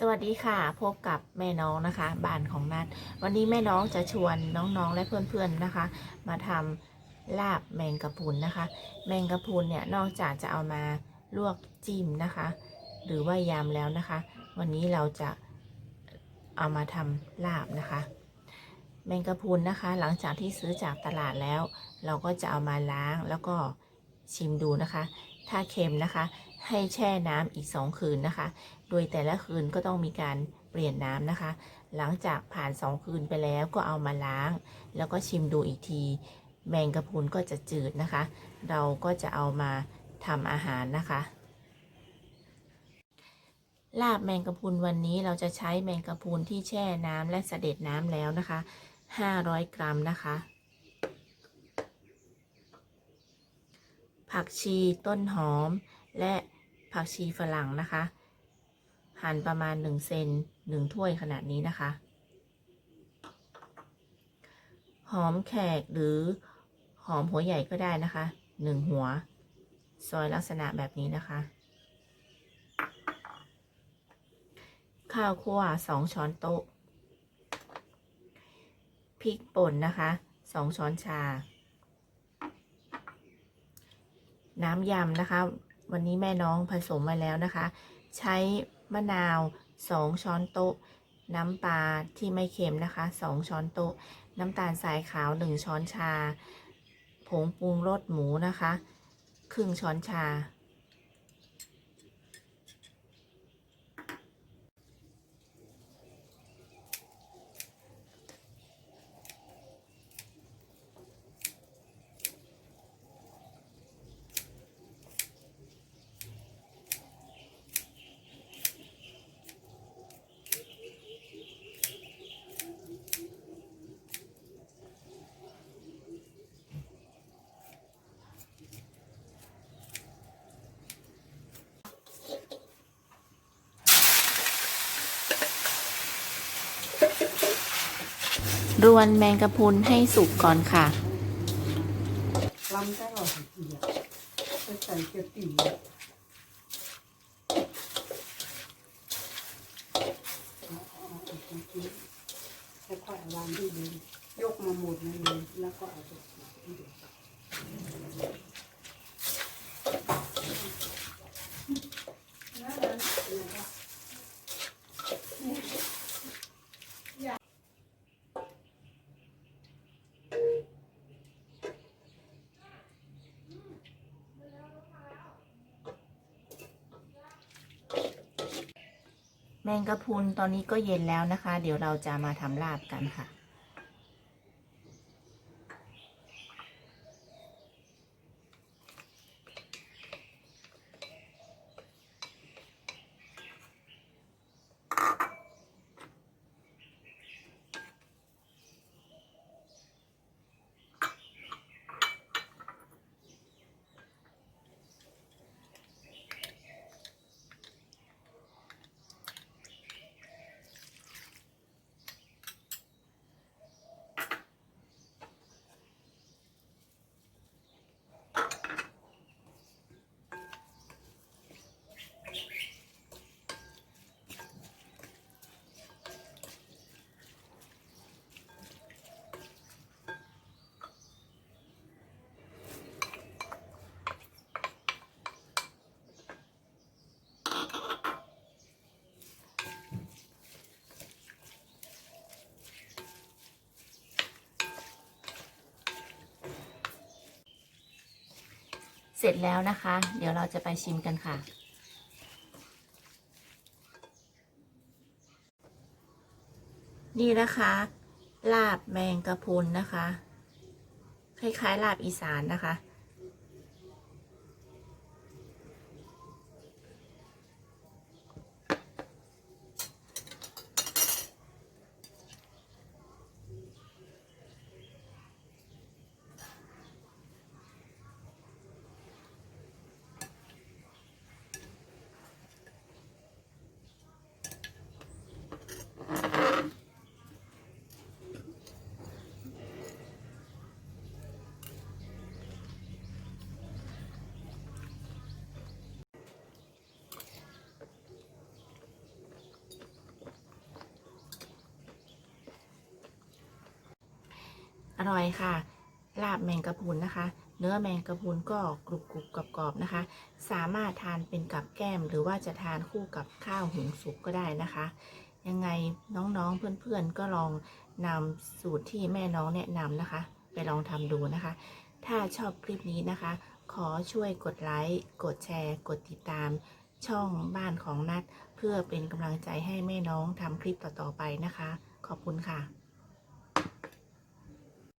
สวัสดีค่ะ พบกับแม่น้องนะคะบ้านของนัดวันนี้แม่น้องจะชวนน้องๆและเพื่อนๆนะคะ มาทำลาบแมงกะพรุนนะคะ แมงกะพรุนเนี่ยนอกจากจะเอามาลวกจิ้มนะคะ หรือว่ายำแล้วนะคะ วันนี้เราจะเอามาทำลาบนะคะ แมงกะพรุนนะคะ หลังจากที่ซื้อจากตลาดแล้ว เราก็จะเอามาล้างแล้วก็ชิมดูนะคะ ถ้าเค็มนะคะ ให้แช่น้ำอีก 2 คืนนะคะ โดยแต่ละคืนก็ต้องมีการเปลี่ยนน้ำนะคะ หลังจากผ่าน 2 คืนไปแล้วก็เอามาล้าง แล้วก็ชิมดูอีกที แมงกะพรุนก็จะจืดนะคะ เราก็จะเอามาทำอาหารนะคะ ลาบแมงกะพรุนวันนี้เราจะใช้แมงกะพรุนที่แช่น้ำและเสด็จน้ำแล้วนะคะ 500 กรัมนะคะ ผักชีต้นหอม และผักชีฝรั่งนะคะ หั่นประมาณ 1 เซน1ถ้วยขนาดนี้นะคะ หอมแขกหรือหอมหัวใหญ่ก็ได้นะคะ 1 หัว ซอยลักษณะแบบนี้นะคะ ข้าวคั่ว 2 ช้อนโต๊ะพริกป่นนะคะ 2 ช้อนชา น้ำยำนะคะ วันนี้แม่น้องผสมมาแล้วนะคะ ใช้มะนาว 2 ช้อนโต๊ะ น้ำปลาที่ไม่เค็มนะคะ 2 ช้อนโต๊ะ น้ำตาลทรายขาว 1 ช้อนชา ผงปรุงรสหมูนะคะ ครึ่งช้อนชา รวนแมงกะพรุนให้สุกก่อนค่ะ ลำได้หรอเกียจะใส่เกียร์ตีแล้วก็วางที่เลยยกมาหมดเลยแล้วก็เอาไปที่เดีย แมงกะพรุนตอนนี้ก็เย็นแล้วนะคะ เดี๋ยวเราจะมาทำลาบกันค่ะ ร็จแล้วนะคะ เดี๋ยวเราจะไปชิมกันค่ะ นี่นะคะ ลาบแมงกะพรุนนะคะ คล้ายๆ ลาบอีสานนะคะ อร่อยค่ะ ลาบแมงกะพรุนนะคะ เนื้อแมงกะพรุนก็กรุบกรุบกรอบกรอบๆนะคะ สามารถทานเป็นกับแก้มหรือว่าจะทานคู่กับข้าวหุงสุกก็ได้นะคะ ยังไงน้องๆเพื่อนๆก็ลองนำสูตรที่แม่น้องแนะนำนะคะ ไปลองทำดูนะคะ ถ้าชอบคลิปนี้นะคะ ขอช่วยกดไลค์กดแชร์ กดติดตาม ช่องบ้านของนัด เพื่อเป็นกำลังใจให้แม่น้องทำคลิปต่อๆไปนะคะ ขอบคุณค่ะ